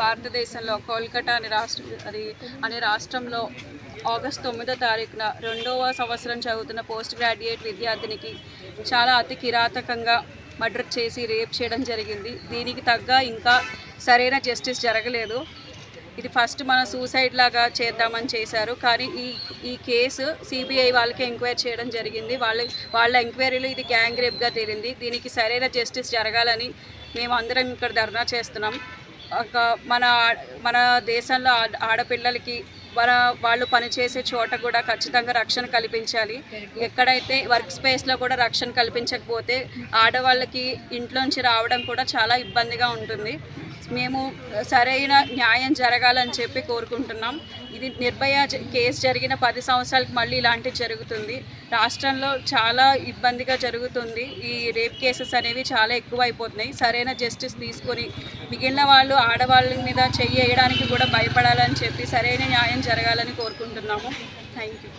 భారతదేశంలో కోల్కటా అనే రాష్ట్రం అది అనే రాష్ట్రంలో ఆగస్ట్ తొమ్మిదో తారీఖున రెండవ సంవత్సరం చదువుతున్న పోస్ట్ గ్రాడ్యుయేట్ విద్యార్థినికి చాలా అతి కిరాతకంగా మర్డర్ చేసి రేప్ చేయడం జరిగింది. దీనికి తగ్గ ఇంకా సరైన జస్టిస్ జరగలేదు. ఇది ఫస్ట్ మన సూసైడ్ లాగా చేద్దామని చేశారు. కానీ ఈ ఈ కేసు సిబిఐ వాళ్ళకి ఎంక్వైరీ చేయడం జరిగింది. వాళ్ళ వాళ్ళ ఎంక్వైరీలో ఇది గ్యాంగ్ రేప్గా తేలింది. దీనికి సరైన జస్టిస్ జరగాలని మేము అందరం ఇక్కడ ధర్నా చేస్తున్నాం. ఒక మన మన దేశంలో ఆడపిల్లలకి మన వాళ్ళు పనిచేసే చోట కూడా ఖచ్చితంగా రక్షణ కల్పించాలి. ఎక్కడైతే వర్క్ స్పేస్లో కూడా రక్షణ కల్పించకపోతే ఆడవాళ్ళకి ఇంట్లోంచి రావడం కూడా చాలా ఇబ్బందిగా ఉంటుంది. మేము సరైన న్యాయం జరగాలని చెప్పి కోరుకుంటున్నాం. ఇది నిర్భయ కేసు జరిగిన పది సంవత్సరాలకు మళ్ళీ ఇలాంటివి జరుగుతుంది. రాష్ట్రంలో చాలా ఇబ్బందిగా జరుగుతుంది. ఈ రేప్ కేసెస్ అనేవి చాలా ఎక్కువ అయిపోతున్నాయి సరైన జస్టిస్ తీసుకొని మిగిలిన వాళ్ళు ఆడవాళ్ళ మీద చెయ్యి వేయడానికి కూడా భయపడాలని చెప్పి సరైన న్యాయం జరగాలని కోరుకుంటున్నాము. Thank you